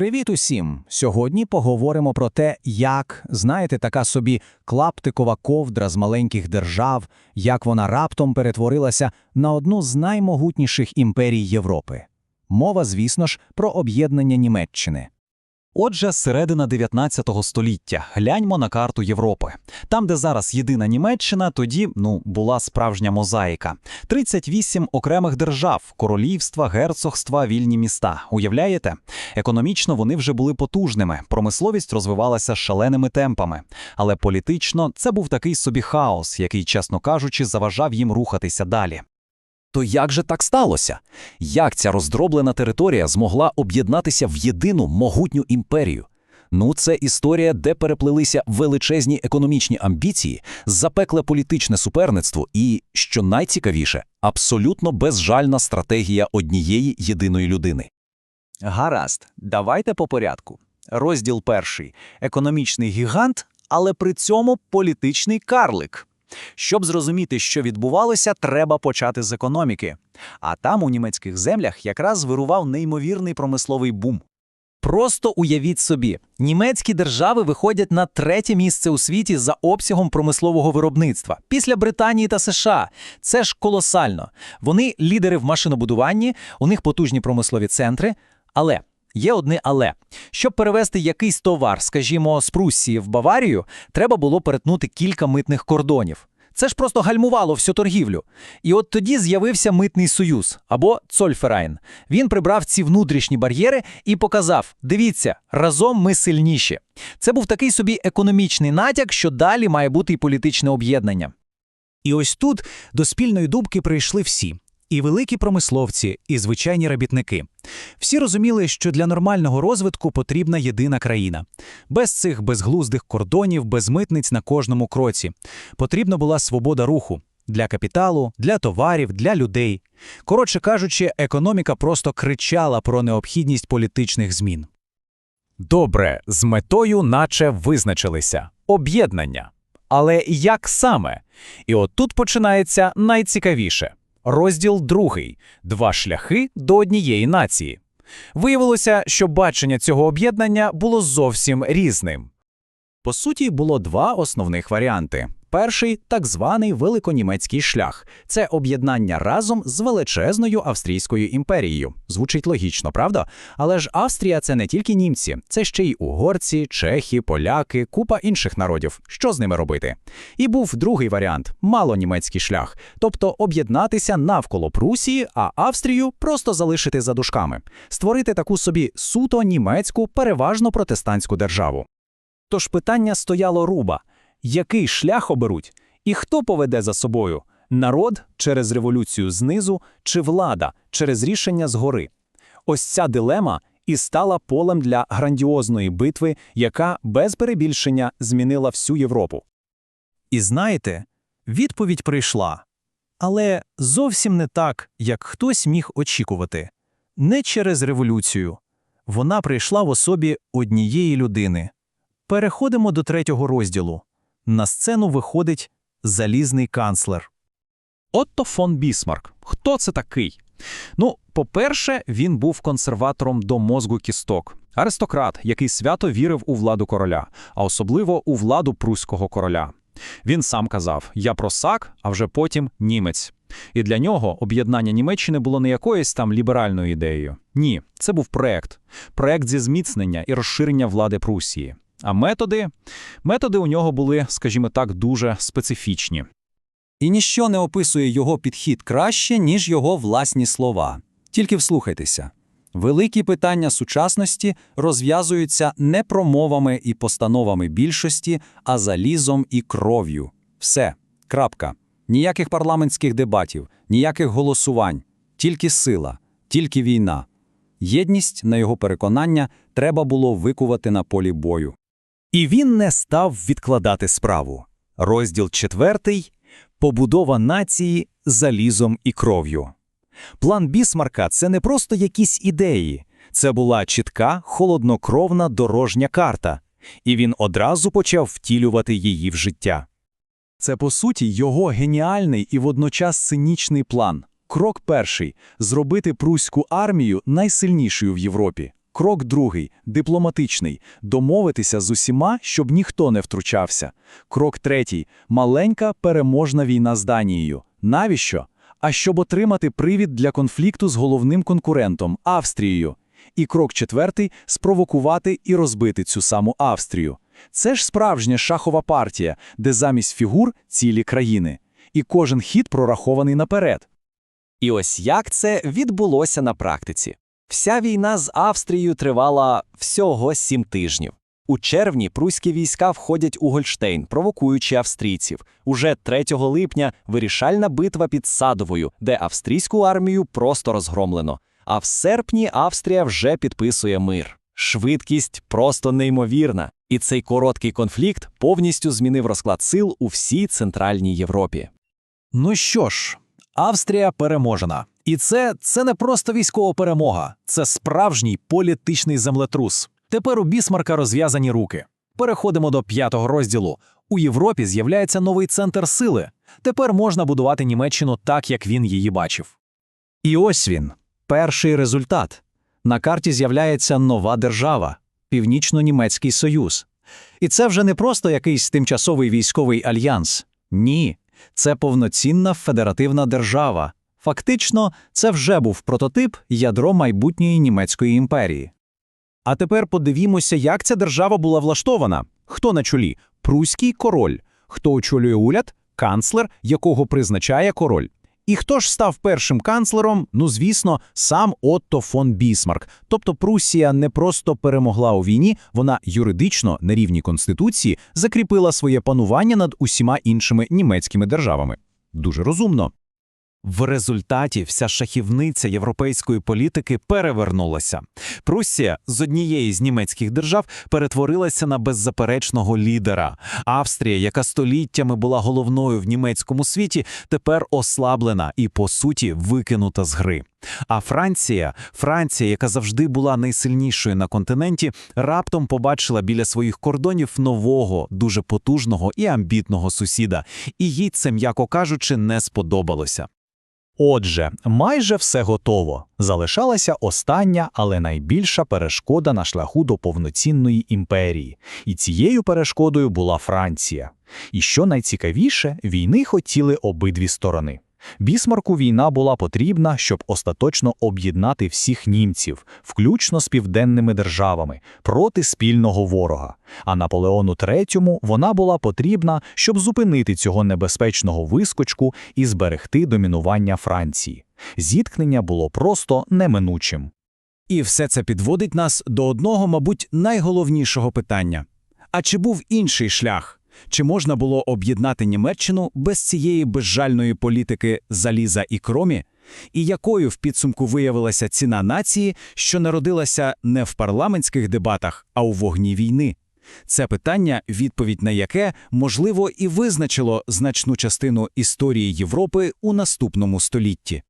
Привіт усім! Сьогодні поговоримо про те, як, знаєте, така собі клаптикова ковдра з маленьких держав, як вона раптом перетворилася на одну з наймогутніших імперій Європи. Мова, звісно ж, про об'єднання Німеччини. Отже, середина 19 століття. Гляньмо на карту Європи. Там, де зараз єдина Німеччина, тоді ну була справжня мозаїка. 38 окремих держав, королівства, герцогства, вільні міста. Уявляєте? Економічно вони вже були потужними. Промисловість розвивалася шаленими темпами. Але політично це був такий собі хаос, який, чесно кажучи, заважав їм рухатися далі. То як же так сталося? Як ця роздроблена територія змогла об'єднатися в єдину могутню імперію? Ну, це історія, де переплелися величезні економічні амбіції, запекле політичне суперництво і, що найцікавіше, абсолютно безжальна стратегія однієї єдиної людини. Гаразд, давайте по порядку. Розділ перший економічний гігант, але при цьому політичний карлик. Щоб зрозуміти, що відбувалося, треба почати з економіки. А там, у німецьких землях, якраз вирував неймовірний промисловий бум. Просто уявіть собі, німецькі держави виходять на третє місце у світі за обсягом промислового виробництва після Британії та США. Це ж колосально. Вони лідери в машинобудуванні, у них потужні промислові центри. Але є одне але. Щоб перевести якийсь товар, скажімо, з Пруссії в Баварію, треба було перетнути кілька митних кордонів. Це ж просто гальмувало всю торгівлю. І от тоді з'явився митний союз або Цольферайн. Він прибрав ці внутрішні бар'єри і показав: дивіться, разом ми сильніші. Це був такий собі економічний натяк, що далі має бути і політичне об'єднання. І ось тут до спільної думки прийшли всі. І великі промисловці, і звичайні робітники. Всі розуміли, що для нормального розвитку потрібна єдина країна. Без цих безглуздих кордонів, без митниць на кожному кроці. Потрібна була свобода руху для капіталу, для товарів, для людей. Коротше кажучи, економіка просто кричала про необхідність політичних змін. Добре, з метою наче визначилися об'єднання. Але як саме? І от тут починається найцікавіше. Розділ другий два шляхи до однієї нації. Виявилося, що бачення цього об'єднання було зовсім різним. По суті, було два основних варіанти. Перший так званий великонімецький шлях це об'єднання разом з величезною австрійською імперією. Звучить логічно, правда? Але ж Австрія це не тільки німці, це ще й угорці, чехи, поляки, купа інших народів. Що з ними робити? І був другий варіант малонімецький шлях, тобто об'єднатися навколо Прусії, а Австрію просто залишити за дужками, створити таку собі суто німецьку, переважно протестантську державу. Тож питання стояло руба який шлях оберуть, і хто поведе за собою народ через революцію знизу чи влада через рішення згори. Ось ця дилема і стала полем для грандіозної битви, яка без перебільшення змінила всю Європу. І знаєте, відповідь прийшла. Але зовсім не так, як хтось міг очікувати. Не через революцію. Вона прийшла в особі однієї людини. Переходимо до третього розділу на сцену виходить залізний канцлер. Отто фон Бісмарк. Хто це такий? Ну, по-перше, він був консерватором до мозку кісток, аристократ, який свято вірив у владу короля, а особливо у владу пруського короля. Він сам казав: Я просак, а вже потім німець. І для нього об'єднання Німеччини було не якоюсь там ліберальною ідеєю. Ні, це був проект, проект зі зміцнення і розширення влади Прусії. А методи методи у нього були, скажімо так, дуже специфічні. І ніщо не описує його підхід краще, ніж його власні слова. Тільки вслухайтеся. Великі питання сучасності розв'язуються не промовами і постановами більшості, а залізом і кров'ю. Все. Крапка. Ніяких парламентських дебатів, ніяких голосувань, тільки сила, тільки війна. Єдність, на його переконання, треба було викувати на полі бою. І він не став відкладати справу. Розділ четвертий побудова нації залізом і кров'ю. План Бісмарка це не просто якісь ідеї, це була чітка, холоднокровна дорожня карта, і він одразу почав втілювати її в життя. Це, по суті, його геніальний і водночас цинічний план. Крок перший зробити пруську армію найсильнішою в Європі. Крок другий дипломатичний домовитися з усіма, щоб ніхто не втручався. Крок третій маленька переможна війна з Данією. Навіщо? А щоб отримати привід для конфлікту з головним конкурентом Австрією. І крок четвертий спровокувати і розбити цю саму Австрію. Це ж справжня шахова партія, де замість фігур цілі країни. І кожен хід прорахований наперед. І ось як це відбулося на практиці. Вся війна з Австрією тривала всього сім тижнів. У червні пруські війська входять у Гольштейн, провокуючи австрійців. Уже 3 липня вирішальна битва під Садовою, де австрійську армію просто розгромлено. А в серпні Австрія вже підписує мир. Швидкість просто неймовірна. І цей короткий конфлікт повністю змінив розклад сил у всій Центральній Європі. Ну що ж, Австрія переможена. І це, це не просто військова перемога, це справжній політичний землетрус. Тепер у Бісмарка розв'язані руки. Переходимо до п'ятого розділу. У Європі з'являється новий центр сили. Тепер можна будувати Німеччину так, як він її бачив. І ось він, перший результат. На карті з'являється нова держава Північно-Німецький Союз. І це вже не просто якийсь тимчасовий військовий альянс. Ні, це повноцінна федеративна держава. Фактично, це вже був прототип ядро майбутньої німецької імперії. А тепер подивімося, як ця держава була влаштована. Хто на чолі? Пруський король. Хто очолює уряд? Канцлер, якого призначає король. І хто ж став першим канцлером? Ну, звісно, сам Отто фон Бісмарк. Тобто Прусія не просто перемогла у війні, вона юридично на рівні конституції закріпила своє панування над усіма іншими німецькими державами. Дуже розумно. В результаті вся шахівниця європейської політики перевернулася. Прусія з однієї з німецьких держав перетворилася на беззаперечного лідера. Австрія, яка століттями була головною в німецькому світі, тепер ослаблена і, по суті, викинута з гри. А Франція, Франція, яка завжди була найсильнішою на континенті, раптом побачила біля своїх кордонів нового, дуже потужного і амбітного сусіда, і їй це, м'яко кажучи, не сподобалося. Отже, майже все готово. Залишалася остання, але найбільша перешкода на шляху до повноцінної імперії. І цією перешкодою була Франція. І що найцікавіше, війни хотіли обидві сторони. Бісмарку війна була потрібна, щоб остаточно об'єднати всіх німців, включно з південними державами, проти спільного ворога. А Наполеону III вона була потрібна, щоб зупинити цього небезпечного вискочку і зберегти домінування Франції. Зіткнення було просто неминучим. І все це підводить нас до одного, мабуть, найголовнішого питання. А чи був інший шлях? Чи можна було об'єднати Німеччину без цієї безжальної політики заліза і кромі? І якою в підсумку виявилася ціна нації, що народилася не в парламентських дебатах, а у вогні війни? Це питання, відповідь на яке, можливо, і визначило значну частину історії Європи у наступному столітті.